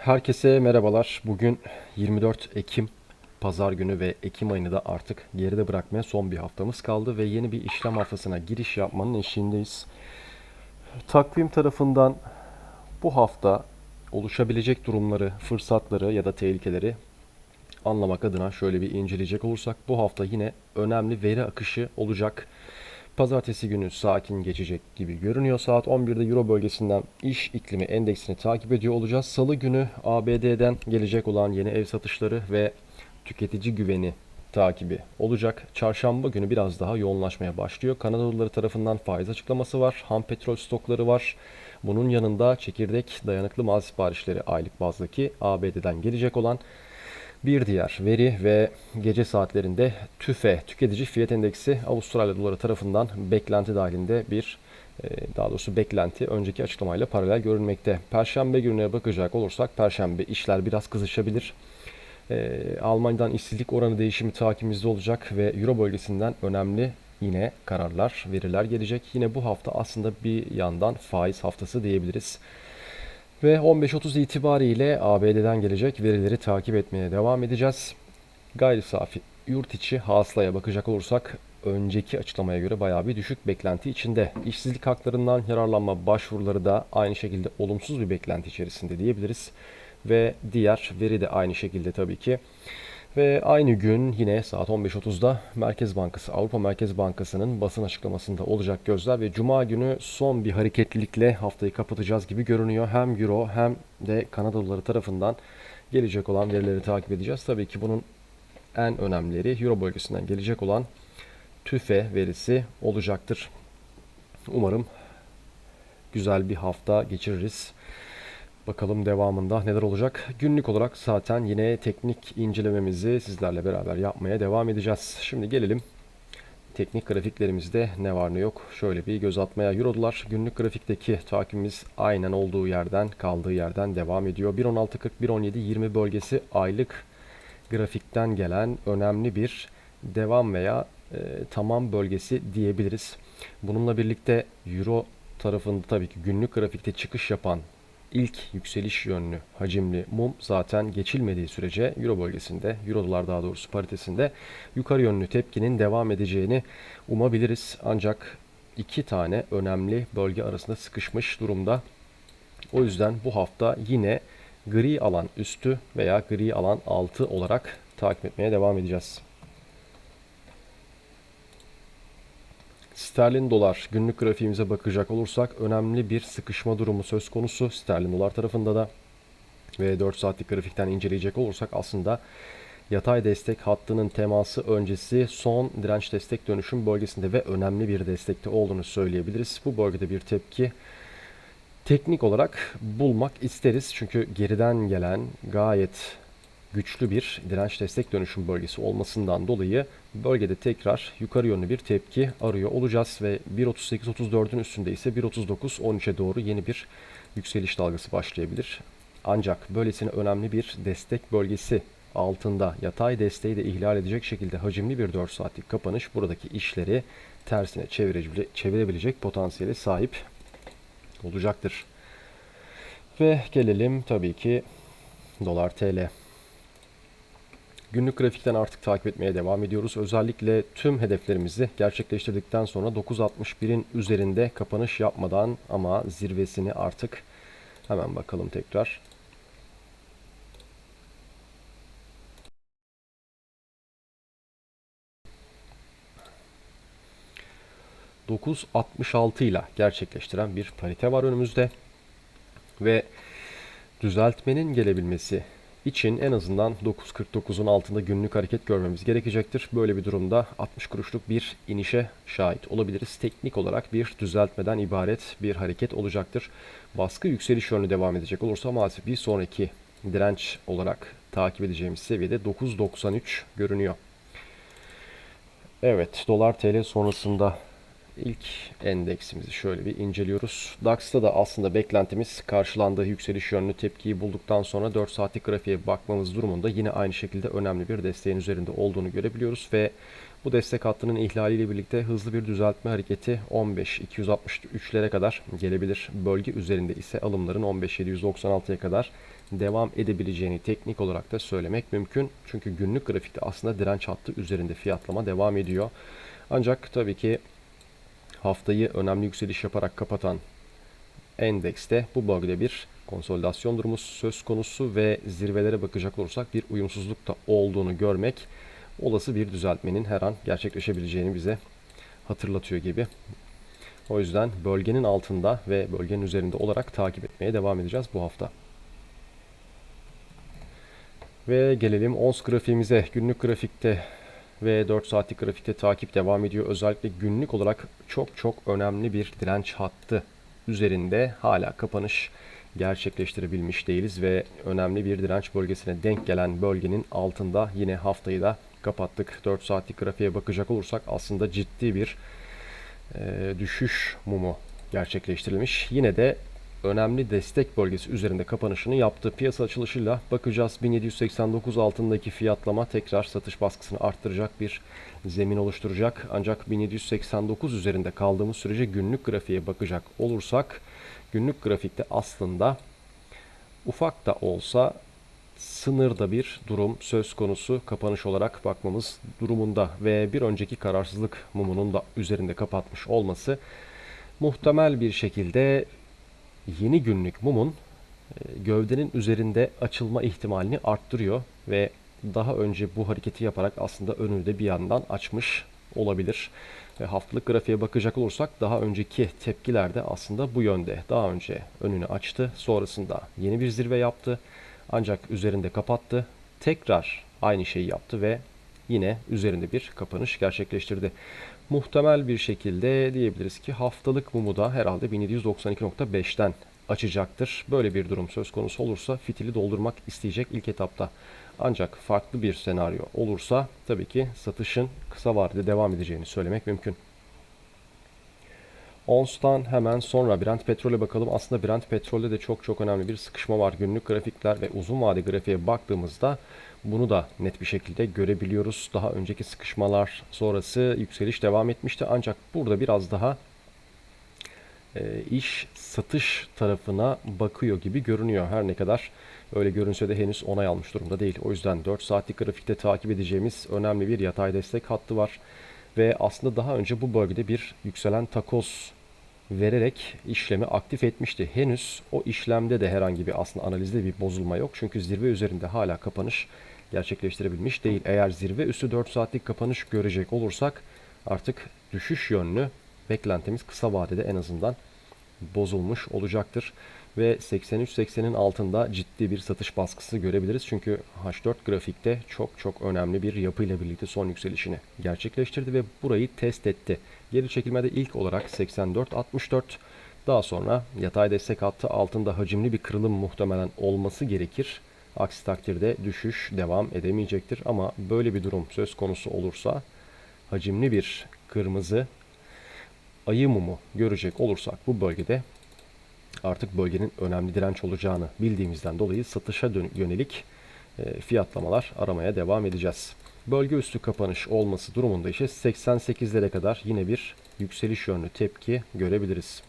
Herkese merhabalar. Bugün 24 Ekim Pazar günü ve Ekim ayını da artık geride bırakmaya son bir haftamız kaldı ve yeni bir işlem haftasına giriş yapmanın eşiğindeyiz. Takvim tarafından bu hafta oluşabilecek durumları, fırsatları ya da tehlikeleri anlamak adına şöyle bir inceleyecek olursak bu hafta yine önemli veri akışı olacak. Pazartesi günü sakin geçecek gibi görünüyor. Saat 11'de Euro bölgesinden iş iklimi endeksini takip ediyor olacağız. Salı günü ABD'den gelecek olan yeni ev satışları ve tüketici güveni takibi olacak. Çarşamba günü biraz daha yoğunlaşmaya başlıyor. Kanada doları tarafından faiz açıklaması var. Ham petrol stokları var. Bunun yanında çekirdek dayanıklı mal siparişleri aylık bazdaki ABD'den gelecek olan bir diğer veri ve gece saatlerinde TÜFE, tüketici fiyat endeksi Avustralya doları tarafından beklenti dahilinde bir e, daha doğrusu beklenti önceki açıklamayla paralel görünmekte. Perşembe gününe bakacak olursak Perşembe işler biraz kızışabilir. E, Almanya'dan işsizlik oranı değişimi takibimizde olacak ve Euro bölgesinden önemli yine kararlar, veriler gelecek. Yine bu hafta aslında bir yandan faiz haftası diyebiliriz. Ve 15.30 itibariyle ABD'den gelecek verileri takip etmeye devam edeceğiz. Gayri safi yurt içi hasılaya bakacak olursak önceki açıklamaya göre bayağı bir düşük beklenti içinde. İşsizlik haklarından yararlanma başvuruları da aynı şekilde olumsuz bir beklenti içerisinde diyebiliriz. Ve diğer veri de aynı şekilde tabii ki. Ve aynı gün yine saat 15.30'da Merkez Bankası, Avrupa Merkez Bankası'nın basın açıklamasında olacak gözler ve Cuma günü son bir hareketlilikle haftayı kapatacağız gibi görünüyor. Hem Euro hem de Kanada doları tarafından gelecek olan verileri takip edeceğiz. Tabii ki bunun en önemlileri Euro bölgesinden gelecek olan TÜFE verisi olacaktır. Umarım güzel bir hafta geçiririz. Bakalım devamında neler olacak. Günlük olarak zaten yine teknik incelememizi sizlerle beraber yapmaya devam edeceğiz. Şimdi gelelim teknik grafiklerimizde ne var ne yok. Şöyle bir göz atmaya. Euro günlük grafikteki takibimiz aynen olduğu yerden kaldığı yerden devam ediyor. 1.16.40 1.17.20 bölgesi aylık grafikten gelen önemli bir devam veya e, tamam bölgesi diyebiliriz. Bununla birlikte Euro tarafında tabii ki günlük grafikte çıkış yapan ilk yükseliş yönlü hacimli mum zaten geçilmediği sürece Euro bölgesinde, Euro dolar daha doğrusu paritesinde yukarı yönlü tepkinin devam edeceğini umabiliriz. Ancak iki tane önemli bölge arasında sıkışmış durumda. O yüzden bu hafta yine gri alan üstü veya gri alan altı olarak takip etmeye devam edeceğiz. Sterlin dolar günlük grafiğimize bakacak olursak önemli bir sıkışma durumu söz konusu sterlin dolar tarafında da ve 4 saatlik grafikten inceleyecek olursak aslında yatay destek hattının teması öncesi son direnç destek dönüşüm bölgesinde ve önemli bir destekte olduğunu söyleyebiliriz. Bu bölgede bir tepki teknik olarak bulmak isteriz. Çünkü geriden gelen gayet güçlü bir direnç destek dönüşüm bölgesi olmasından dolayı bölgede tekrar yukarı yönlü bir tepki arıyor olacağız ve 1.38-34'ün üstünde ise 1.39-13'e doğru yeni bir yükseliş dalgası başlayabilir. Ancak böylesine önemli bir destek bölgesi altında yatay desteği de ihlal edecek şekilde hacimli bir 4 saatlik kapanış buradaki işleri tersine çevirebilecek potansiyeli sahip olacaktır. Ve gelelim tabii ki dolar TL. Günlük grafikten artık takip etmeye devam ediyoruz. Özellikle tüm hedeflerimizi gerçekleştirdikten sonra 9.61'in üzerinde kapanış yapmadan ama zirvesini artık hemen bakalım tekrar. ...9.66 ile gerçekleştiren bir parite var önümüzde. Ve düzeltmenin gelebilmesi için en azından 9.49'un altında günlük hareket görmemiz gerekecektir. Böyle bir durumda 60 kuruşluk bir inişe şahit olabiliriz. Teknik olarak bir düzeltmeden ibaret bir hareket olacaktır. Baskı yükseliş yönlü devam edecek olursa maalesef bir sonraki direnç olarak takip edeceğimiz seviyede 9.93 görünüyor. Evet, dolar TL sonrasında İlk endeksimizi şöyle bir inceliyoruz. DAX'ta da aslında beklentimiz karşılandığı yükseliş yönlü tepkiyi bulduktan sonra 4 saatlik grafiğe bakmamız durumunda yine aynı şekilde önemli bir desteğin üzerinde olduğunu görebiliyoruz ve bu destek hattının ihlaliyle birlikte hızlı bir düzeltme hareketi 15-263'lere kadar gelebilir. Bölge üzerinde ise alımların 15-796'ya kadar devam edebileceğini teknik olarak da söylemek mümkün. Çünkü günlük grafikte aslında direnç hattı üzerinde fiyatlama devam ediyor. Ancak tabii ki haftayı önemli yükseliş yaparak kapatan endekste bu bölgede bir konsolidasyon durumu söz konusu ve zirvelere bakacak olursak bir uyumsuzluk da olduğunu görmek olası bir düzeltmenin her an gerçekleşebileceğini bize hatırlatıyor gibi. O yüzden bölgenin altında ve bölgenin üzerinde olarak takip etmeye devam edeceğiz bu hafta. Ve gelelim ons grafiğimize. Günlük grafikte ve 4 saatlik grafikte takip devam ediyor. Özellikle günlük olarak çok çok önemli bir direnç hattı üzerinde hala kapanış gerçekleştirebilmiş değiliz ve önemli bir direnç bölgesine denk gelen bölgenin altında yine haftayı da kapattık. 4 saatlik grafiğe bakacak olursak aslında ciddi bir e, düşüş mumu gerçekleştirilmiş. Yine de önemli destek bölgesi üzerinde kapanışını yaptı. Piyasa açılışıyla bakacağız 1789 altındaki fiyatlama tekrar satış baskısını arttıracak bir zemin oluşturacak. Ancak 1789 üzerinde kaldığımız sürece günlük grafiğe bakacak olursak günlük grafikte aslında ufak da olsa sınırda bir durum söz konusu kapanış olarak bakmamız durumunda ve bir önceki kararsızlık mumunun da üzerinde kapatmış olması muhtemel bir şekilde yeni günlük mumun e, gövdenin üzerinde açılma ihtimalini arttırıyor ve daha önce bu hareketi yaparak aslında önünü de bir yandan açmış olabilir. Ve haftalık grafiğe bakacak olursak daha önceki tepkiler de aslında bu yönde. Daha önce önünü açtı, sonrasında yeni bir zirve yaptı. Ancak üzerinde kapattı. Tekrar aynı şeyi yaptı ve yine üzerinde bir kapanış gerçekleştirdi. Muhtemel bir şekilde diyebiliriz ki haftalık mumu da herhalde 1792.5'ten açacaktır. Böyle bir durum söz konusu olursa fitili doldurmak isteyecek ilk etapta. Ancak farklı bir senaryo olursa tabii ki satışın kısa vadede devam edeceğini söylemek mümkün. Ons'tan hemen sonra Brent petrole bakalım. Aslında Brent petrolde de çok çok önemli bir sıkışma var. Günlük grafikler ve uzun vade grafiğe baktığımızda bunu da net bir şekilde görebiliyoruz. Daha önceki sıkışmalar sonrası yükseliş devam etmişti. Ancak burada biraz daha e, iş satış tarafına bakıyor gibi görünüyor. Her ne kadar öyle görünse de henüz onay almış durumda değil. O yüzden 4 saatlik grafikte takip edeceğimiz önemli bir yatay destek hattı var. Ve aslında daha önce bu bölgede bir yükselen takoz vererek işlemi aktif etmişti. Henüz o işlemde de herhangi bir aslında analizde bir bozulma yok. Çünkü zirve üzerinde hala kapanış gerçekleştirebilmiş değil. Eğer zirve üstü 4 saatlik kapanış görecek olursak artık düşüş yönlü beklentimiz kısa vadede en azından bozulmuş olacaktır. Ve 83-80'in altında ciddi bir satış baskısı görebiliriz. Çünkü H4 grafikte çok çok önemli bir yapıyla birlikte son yükselişini gerçekleştirdi ve burayı test etti. Geri çekilmede ilk olarak 84-64 daha sonra yatay destek hattı altında hacimli bir kırılım muhtemelen olması gerekir. Aksi takdirde düşüş devam edemeyecektir. Ama böyle bir durum söz konusu olursa hacimli bir kırmızı ayı mumu görecek olursak bu bölgede artık bölgenin önemli direnç olacağını bildiğimizden dolayı satışa yönelik e, fiyatlamalar aramaya devam edeceğiz. Bölge üstü kapanış olması durumunda ise 88'lere kadar yine bir yükseliş yönlü tepki görebiliriz.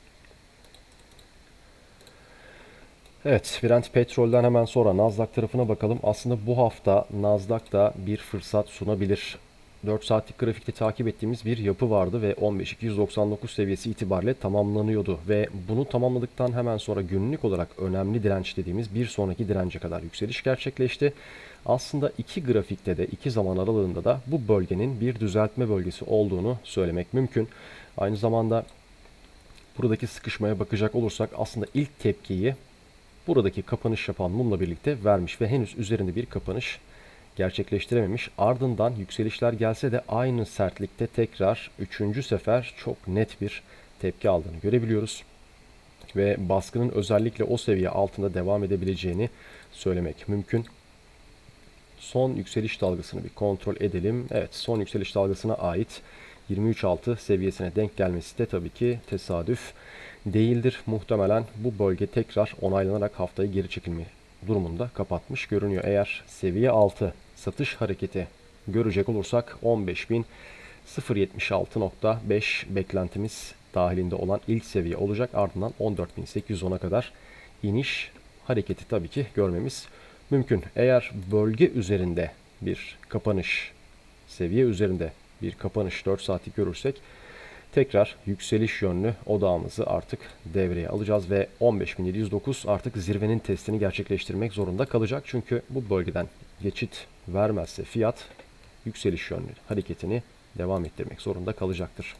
Evet, Brent petrolden hemen sonra Nasdaq tarafına bakalım. Aslında bu hafta Nasdaq da bir fırsat sunabilir. 4 saatlik grafikte takip ettiğimiz bir yapı vardı ve 15.299 seviyesi itibariyle tamamlanıyordu. Ve bunu tamamladıktan hemen sonra günlük olarak önemli direnç dediğimiz bir sonraki dirence kadar yükseliş gerçekleşti. Aslında iki grafikte de iki zaman aralığında da bu bölgenin bir düzeltme bölgesi olduğunu söylemek mümkün. Aynı zamanda buradaki sıkışmaya bakacak olursak aslında ilk tepkiyi buradaki kapanış yapan mumla birlikte vermiş ve henüz üzerinde bir kapanış gerçekleştirememiş. Ardından yükselişler gelse de aynı sertlikte tekrar üçüncü sefer çok net bir tepki aldığını görebiliyoruz. Ve baskının özellikle o seviye altında devam edebileceğini söylemek mümkün. Son yükseliş dalgasını bir kontrol edelim. Evet son yükseliş dalgasına ait 23.6 seviyesine denk gelmesi de tabii ki tesadüf değildir. Muhtemelen bu bölge tekrar onaylanarak haftayı geri çekilme durumunda kapatmış görünüyor. Eğer seviye 6 satış hareketi görecek olursak 15.076.5 beklentimiz dahilinde olan ilk seviye olacak. Ardından 14.810'a kadar iniş hareketi tabii ki görmemiz mümkün. Eğer bölge üzerinde bir kapanış, seviye üzerinde bir kapanış 4 saatlik görürsek tekrar yükseliş yönlü odağımızı artık devreye alacağız ve 15.709 artık zirvenin testini gerçekleştirmek zorunda kalacak. Çünkü bu bölgeden geçit vermezse fiyat yükseliş yönlü hareketini devam ettirmek zorunda kalacaktır.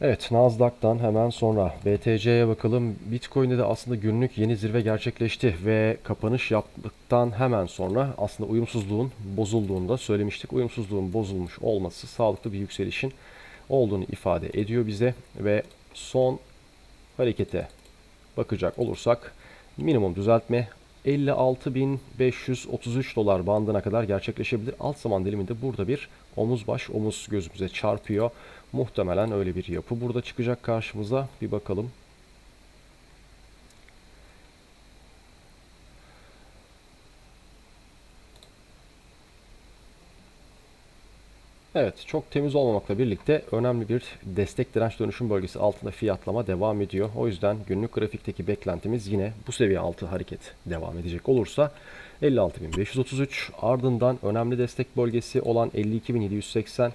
Evet, Nasdaq'tan hemen sonra BTC'ye bakalım. Bitcoin'de de aslında günlük yeni zirve gerçekleşti ve kapanış yaptıktan hemen sonra aslında uyumsuzluğun bozulduğunu da söylemiştik. Uyumsuzluğun bozulmuş olması sağlıklı bir yükselişin olduğunu ifade ediyor bize ve son harekete bakacak olursak minimum düzeltme 56.533 dolar bandına kadar gerçekleşebilir. Alt zaman diliminde burada bir omuz baş omuz gözümüze çarpıyor. Muhtemelen öyle bir yapı burada çıkacak karşımıza. Bir bakalım. Evet, çok temiz olmamakla birlikte önemli bir destek direnç dönüşüm bölgesi altında fiyatlama devam ediyor. O yüzden günlük grafikteki beklentimiz yine bu seviye altı hareket devam edecek olursa 56.533 ardından önemli destek bölgesi olan 52.780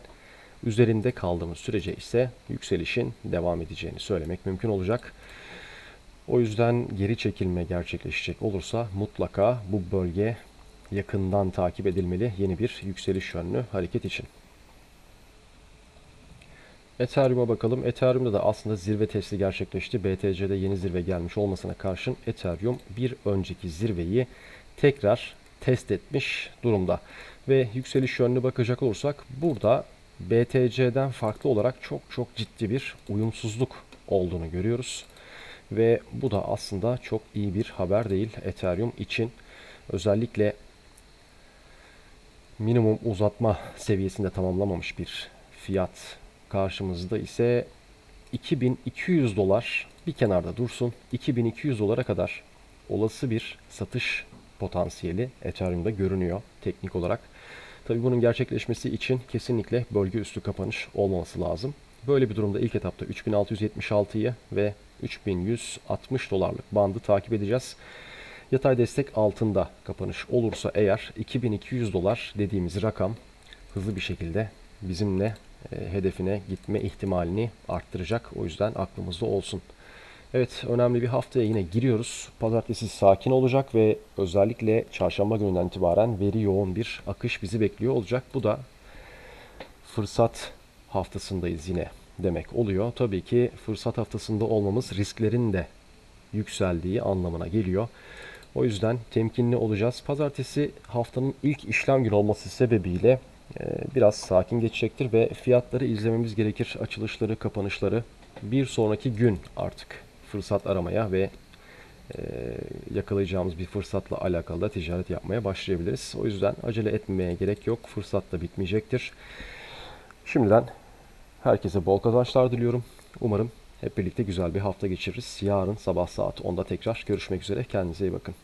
üzerinde kaldığımız sürece ise yükselişin devam edeceğini söylemek mümkün olacak. O yüzden geri çekilme gerçekleşecek olursa mutlaka bu bölge yakından takip edilmeli yeni bir yükseliş yönlü hareket için. Ethereum'a bakalım. Ethereum'da da aslında zirve testi gerçekleşti. BTC'de yeni zirve gelmiş olmasına karşın Ethereum bir önceki zirveyi tekrar test etmiş durumda. Ve yükseliş yönlü bakacak olursak burada BTC'den farklı olarak çok çok ciddi bir uyumsuzluk olduğunu görüyoruz. Ve bu da aslında çok iyi bir haber değil Ethereum için. Özellikle minimum uzatma seviyesinde tamamlamamış bir fiyat karşımızda ise 2200 dolar bir kenarda dursun. 2200 dolara kadar olası bir satış potansiyeli Ethereum'da görünüyor teknik olarak. Tabii bunun gerçekleşmesi için kesinlikle bölge üstü kapanış olmaması lazım. Böyle bir durumda ilk etapta 3676'yı ve 3160 dolarlık bandı takip edeceğiz. Yatay destek altında kapanış olursa eğer 2200 dolar dediğimiz rakam hızlı bir şekilde bizimle e, hedefine gitme ihtimalini arttıracak. O yüzden aklımızda olsun. Evet önemli bir haftaya yine giriyoruz. Pazartesi sakin olacak ve özellikle çarşamba gününden itibaren veri yoğun bir akış bizi bekliyor olacak. Bu da fırsat haftasındayız yine demek oluyor. Tabii ki fırsat haftasında olmamız risklerin de yükseldiği anlamına geliyor. O yüzden temkinli olacağız. Pazartesi haftanın ilk işlem günü olması sebebiyle e, biraz sakin geçecektir ve fiyatları izlememiz gerekir. Açılışları, kapanışları bir sonraki gün artık fırsat aramaya ve e, yakalayacağımız bir fırsatla alakalı da ticaret yapmaya başlayabiliriz. O yüzden acele etmeye gerek yok. Fırsat da bitmeyecektir. Şimdiden herkese bol kazançlar diliyorum. Umarım hep birlikte güzel bir hafta geçiririz. Yarın sabah saat 10'da tekrar görüşmek üzere. Kendinize iyi bakın.